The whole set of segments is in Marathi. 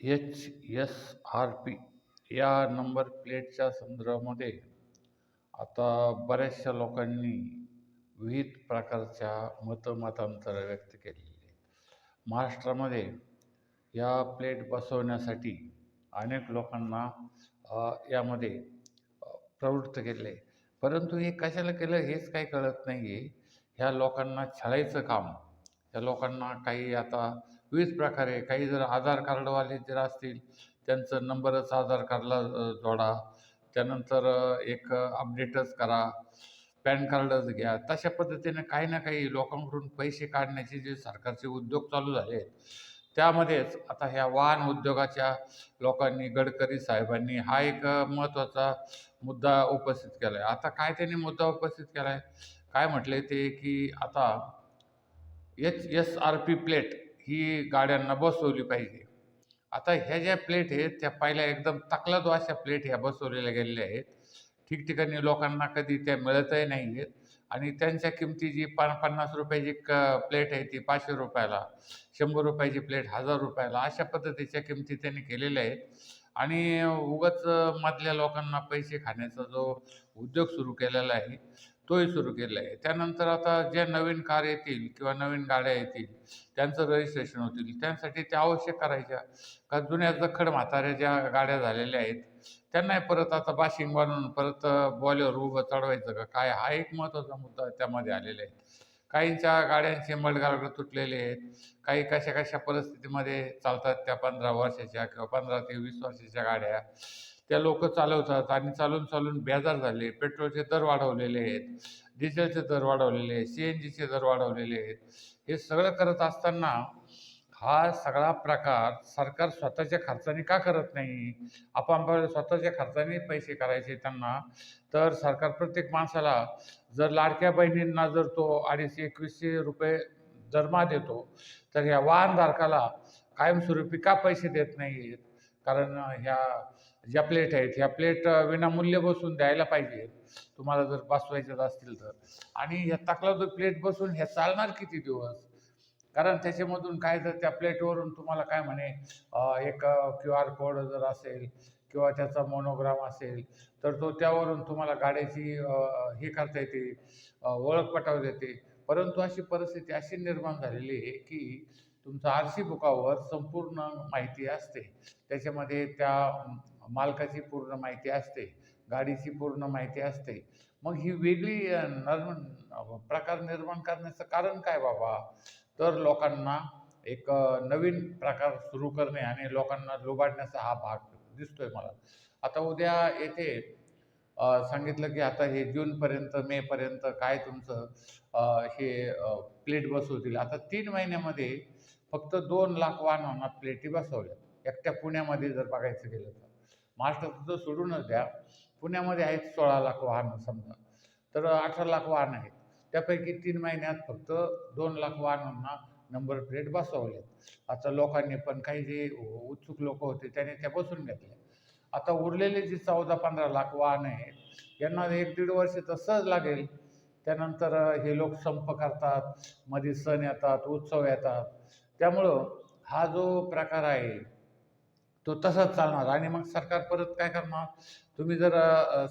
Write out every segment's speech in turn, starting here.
एच एस आर पी या नंबर प्लेटच्या संदर्भामध्ये आता बऱ्याचशा लोकांनी विविध प्रकारच्या मतमतांतर व्यक्त केलेली आहेत महाराष्ट्रामध्ये या प्लेट बसवण्यासाठी अनेक लोकांना यामध्ये प्रवृत्त केलं आहे. परंतु हे कशाला केलं हेच काही कळत नाही आहे ह्या लोकांना छळायचं काम त्या लोकांना काही आता विविध प्रकारे. काही जर आधार कार्डवाले जर असतील त्यांचं नंबरच आधार कार्डला जोडा. त्यानंतर एक अपडेटच करा. पॅन कार्डच घ्या. तशा पद्धतीने काही ना काही लोकांकडून पैसे काढण्याचे जे सरकारचे उद्योग चालू झाले आहेत त्यामध्येच आता ह्या वाहन उद्योगाच्या लोकांनी गडकरी साहेबांनी हा एक महत्त्वाचा मुद्दा उपस्थित केला आहे आता काय त्यांनी मुद्दा उपस्थित केला आहे काय म्हटले ते की आता H S R P plate ही गाड्यांना बसवली पाहिजे. आता ह्या ज्या प्लेट आहेत त्या पहिल्या एकदम तकलादो अशा प्लेट ह्या बसवलेल्या गेलेल्या आहेत. ठिकठिकाणी लोकांना कधी त्या मिळतही नाही आहेत आणि त्यांच्या किमती जी पा पन्नास रुपयाची क प्लेट आहे ती पाचशे रुपयाला शंभर रुपयाची प्लेट हजार रुपयाला अशा पद्धतीच्या किमती त्यांनी केलेल्या आहेत. आणि उगाच मधल्या लोकांना पैसे खाण्याचा जो उद्योग सुरू केलेला आहे तोही सुरू केला आहे. त्यानंतर आता ज्या नवीन कार येतील किंवा नवीन गाड्या येतील त्यांचं रजिस्ट्रेशन होतील. त्यांसाठी त्या आवश्यक करायच्या. का जुन्या जखड म्हाताऱ्या ज्या गाड्या झालेल्या आहेत त्यांनाही परत आता बाशिंग बनवून परत बॉलीवर उभं चढवायचं का काय हा एक महत्त्वाचा मुद्दा त्यामध्ये आलेला आहे. काहींच्या गाड्यांचे मडगार्ड तुटलेले आहेत. काही कशा कशा परिस्थितीमध्ये चालतात त्या पंधरा वर्षाच्या किंवा पंधरा ते वीस वर्षाच्या गाड्या. त्या लोक चालवतात आणि चालून चालून बेजार झाले. पेट्रोलचे दर वाढवलेले आहेत डिझेलचे दर वाढवलेले आहेत सी एन जीचे दर वाढवलेले आहेत. हे सगळं करत असताना हा सगळा प्रकार सरकार स्वतःच्या खर्चाने का करत नाही? आपण स्वतःच्या खर्चाने पैसे करायचे त्यांना. तर सरकार प्रत्येक माणसाला जर लाडक्या बहिणींना जर तो अडीचशे एकवीसशे रुपये दरमा देतो तर ह्या वाहनधारकाला कायमस्वरूपी का पैसे देत नाही आहेत कारण ह्या ज्या प्लेट आहेत ह्या प्लेट विनामूल्य बसून द्यायला पाहिजे. तुम्हाला जर बसवायच्याच असतील तर. आणि ह्या तकला जो प्लेट बसून ह्या चालणार किती दिवस? कारण त्याच्यामधून काय जर त्या प्लेटवरून तुम्हाला काय म्हणे एक क्यू आर कोड जर असेल किंवा त्याचा मोनोग्राम असेल तर तो त्यावरून तुम्हाला गाड्याची हे करता येते ओळख पटवता येते. परंतु अशी परिस्थिती अशी निर्माण झालेली आहे की तुमचं आर सी बुकावर संपूर्ण माहिती असते. त्याच्यामध्ये त्या मालकाची पूर्ण माहिती असते गाडीची पूर्ण माहिती असते. मग ही वेगळी अ, निर्माण प्रकार निर्माण करण्याचं कारण काय बाबा? तर लोकांना एक नवीन प्रकार सुरू करणे आणि लोकांना लुबाडण्याचा हा भाग दिसतोय मला. आता उद्या येथे सांगितलं की आता हे जूनपर्यंत मेपर्यंत काय तुमचं हे प्लेट बसवतील. आता तीन महिन्यामध्ये फक्त दोन लाख वाहनांना प्लेटी बसवल्या एकट्या पुण्यामध्ये जर बघायचं गेलं तर. महाराष्ट्रात तर सोडूनच द्या. पुण्यामध्ये आहेत सोळा लाख वाहनं समजा. तर अठरा लाख वाहन आहेत. त्यापैकी तीन महिन्यात फक्त दोन लाख वाहनांना नंबर प्लेट बसवल्यात आता लोकांनी पण काही जे उत्सुक लोक होते त्याने त्या बसून घेतल्या. आता उरलेले जे चौदा पंधरा लाख वाहन आहेत यांना एक दीड वर्ष तर सहज लागेल. त्यानंतर हे लोक संप करतात मध्ये सण येतात उत्सव येतात. त्यामुळं हा जो प्रकार आहे तो तसाच चालणार. आणि मग सरकार परत काय करणार? तुम्ही जर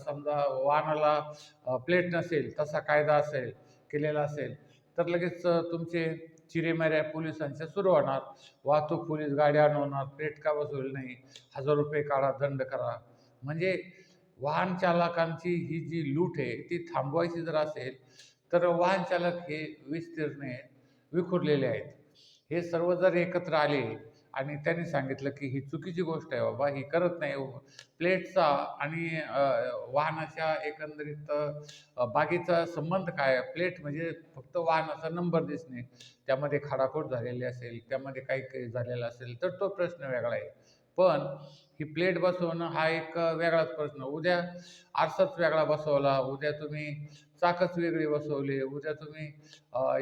समजा वाहनाला प्लेट नसेल तसा कायदा असेल केलेला असेल तर लगेच तुमचे चिरेमाऱ्या पोलिसांच्या सुरू होणार. वाहतूक पोलीस गाड्या आणवणार प्लेट का बसवली नाही हजार रुपये काढा दंड करा. म्हणजे वाहन चालकांची ही जी लूट आहे ती थांबवायची जर असेल तर वाहन चालक हे विस्तीर्ण विखुरलेले आहेत. हे सर्व जर एकत्र आले आणि त्यांनी सांगितलं की ही चुकीची गोष्ट आहे बाबा ही करत नाही. प्लेटचा आणि वाहनाच्या एकंदरीत बागेचा बाकीचा संबंध काय? प्लेट म्हणजे फक्त वाहनाचा नंबर दिसणे. त्यामध्ये खाडाखोड झालेली असेल त्यामध्ये काही काही झालेलं असेल तर तो प्रश्न वेगळा आहे. पण ही प्लेट बसवणं हा एक वेगळाच प्रश्न. उद्या आरसाच वेगळा बसवला उद्या तुम्ही चाकच वेगळी बसवली उद्या तुम्ही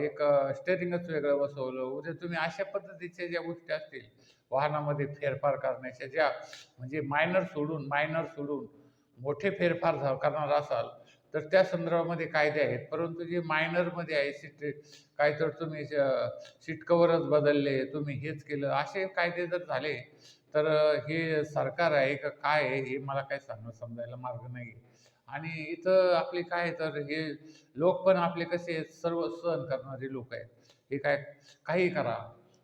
एक स्टेरिंगच वेगळं बसवलं उद्या तुम्ही अशा पद्धतीच्या ज्या गोष्टी असतील वाहनामध्ये फेरफार करण्याच्या ज्या म्हणजे मायनर सोडून मायनर सोडून मोठे फेरफार झा करणार असाल तर त्या संदर्भामध्ये कायदे आहेत. परंतु जे मायनरमध्ये आहे सीट काय तर तुम्ही सीट कवरच बदलले तुम्ही हेच केलं असे कायदे जर झाले तर हे सरकार आहे का काय आहे हे मला काय सांग समजायला मार्ग नाही आणि इथं आपले काय तर हे लोक पण आपले कसे सर्व सहन करणारे लोक आहेत. हे काय काही करा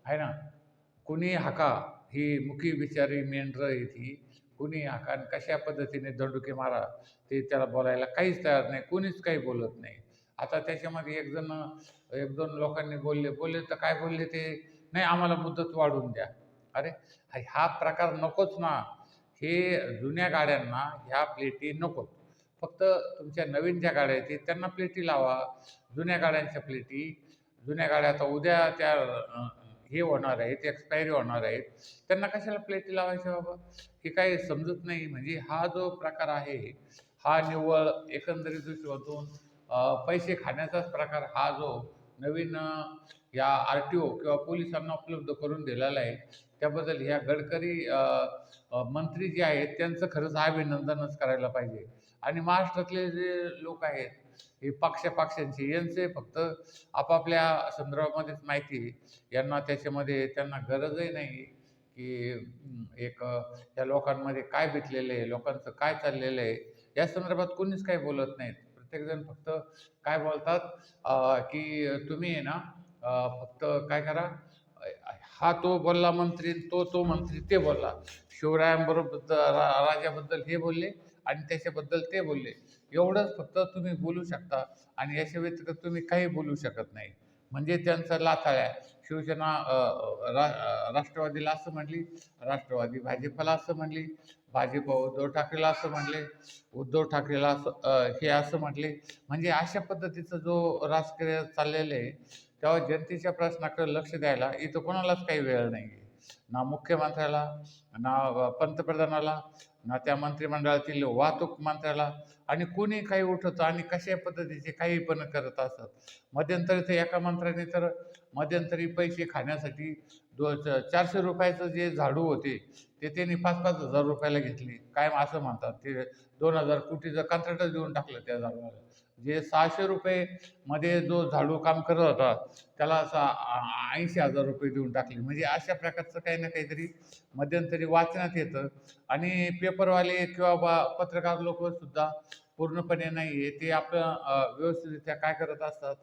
आहे ना? कुणी हाका ही मुखी बिचारी मेंढरं आहे ही कुणी हाका आणि कशा पद्धतीने दंडुके मारा ते त्याला बोलायला काहीच तयार नाही कुणीच काही बोलत नाही. आता त्याच्यामध्ये एक जण एक दोन लोकांनी बोलले बोलले तर काय बोलले ते? नाही आम्हाला मुदत वाढवून द्या. अरे हा- प्रकार नकोच ना. हे जुन्या गाड्यांना ह्या प्लेटी नकोत. फक्त तुमच्या नवीन ज्या गाड्या आहेत त्यांना प्लेटी लावा. जुन्या गाड्यांच्या प्लेटी जुन्या गाड्या आता उद्या त्या हे होणार आहेत एक्सपायरी होणार आहेत. त्यांना कशाला प्लेटी लावायच्या बाबा? हे काही समजत नाही. म्हणजे हा जो प्रकार आहे हा निव्वळ एकंदरीत दृष्टीतून पैसे खाण्याचाच प्रकार हा जो नवीन या आर टी ओ किंवा पोलिसांना उपलब्ध करून दिलेला आहे. त्याबद्दल ह्या गडकरी मंत्री जे आहेत त्यांचं खरंच अभिनंदनच करायला पाहिजे. आणि महाराष्ट्रातले जे लोक आहेत हे पक्षापक्षांचे यांचे फक्त आपापल्या संदर्भामध्येच माहिती यांना त्याच्यामध्ये त्यांना गरजही नाही की एक या लोकांमध्ये काय बितलेलं आहे लोकांचं काय चाललेलं आहे. या संदर्भात कोणीच काही बोलत नाहीत. प्रत्येकजण फक्त काय बोलतात? की तुम्ही आहे ना फक्त काय करा? हा तो बोलला मंत्री तो तो मंत्री ते बोलला. शिवरायांबरोबर रा राजाबद्दल हे बोलले आणि त्याच्याबद्दल ते बोलले. एवढंच फक्त तुम्ही बोलू शकता आणि याच्या व्यतिरिक्त तुम्ही काही बोलू शकत नाही. म्हणजे त्यांचा लाथाळ्या शिवसेना रा राष्ट्रवादीला असं म्हणली राष्ट्रवादी भाजपला असं म्हणली भाजप उद्धव ठाकरेला असं म्हणले उद्धव ठाकरेला असं हे असं म्हटले म्हणजे अशा पद्धतीचं जो राजकीय चाललेलं आहे तेव्हा जनतेच्या प्रश्नाकडे लक्ष द्यायला इथं कोणालाच काही वेळ नाही आहे ना मुख्यमंत्र्याला ना पंतप्रधानाला ना त्या मंत्रिमंडळातील वाहतूक मंत्र्याला. आणि कोणी काही उठवतं आणि कशा पद्धतीचे काही पण करत असतात. मध्यंतरी तर एका मंत्र्याने तर मध्यंतरी पैसे खाण्यासाठी दो च- चारशे रुपयाचं जे झाडू होते ते त्यांनी पाच पाच हजार रुपयाला घेतली. काय असं म्हणतात. ते दोन हजार कोटीचं कंत्राटच देऊन टाकलं त्या झाडूला. जे सहाशे रुपये मध्ये जो झाडू काम करत होता त्याला असा ऐंशी हजार रुपये देऊन टाकले. म्हणजे अशा प्रकारचं काही ना काहीतरी मध्यंतरी वाचण्यात येतं. आणि पेपरवाले किंवा बा पत्रकार लोक सुद्धा पूर्णपणे नाही आहे. ते आपलं व्यवस्थितरित्या काय करत असतात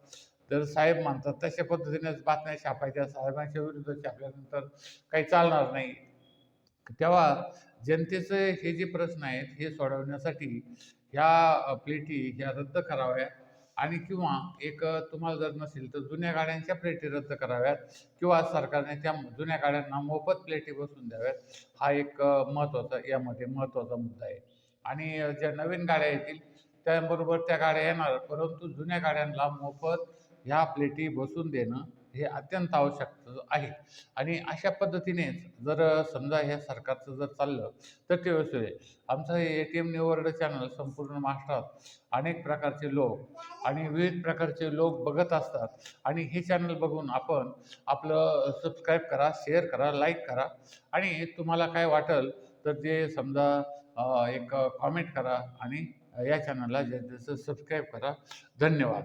तर साहेब मानतात तशा पद्धतीनेच बातम्या छापायच्या. साहेबांच्या विरुद्ध छापल्यानंतर काही चालणार नाही. तेव्हा जनतेचे हे जे प्रश्न आहेत हे सोडवण्यासाठी ह्या प्लेटी ह्या रद्द कराव्या आणि किंवा एक तुम्हाला जर नसेल तर जुन्या गाड्यांच्या प्लेटी रद्द कराव्यात किंवा सरकारने त्या जुन्या गाड्यांना मोफत प्लेटी बसून द्याव्यात. हा एक महत्त्वाचा यामध्ये महत्त्वाचा मुद्दा आहे. आणि ज्या नवीन गाड्या येतील त्याबरोबर त्या गाड्या येणार परंतु जुन्या गाड्यांना मोफत ह्या प्लेटी बसून देणं हे अत्यंत आवश्यक आहे. आणि अशा पद्धतीनेच जर समजा ह्या सरकारचं जर चाललं तर ते व्यवस्थित आहे आमचं हे ए टी एम निवर्ड चॅनल संपूर्ण महाराष्ट्रात अनेक प्रकारचे लोक आणि विविध प्रकारचे लोक बघत असतात. आणि हे चॅनल बघून आपण आपलं सबस्क्राईब करा शेअर करा लाईक करा. आणि तुम्हाला काय वाटेल तर ते समजा एक कॉमेंट करा आणि या चॅनलला जास्तीत जास्त सबस्क्राईब करा. धन्यवाद.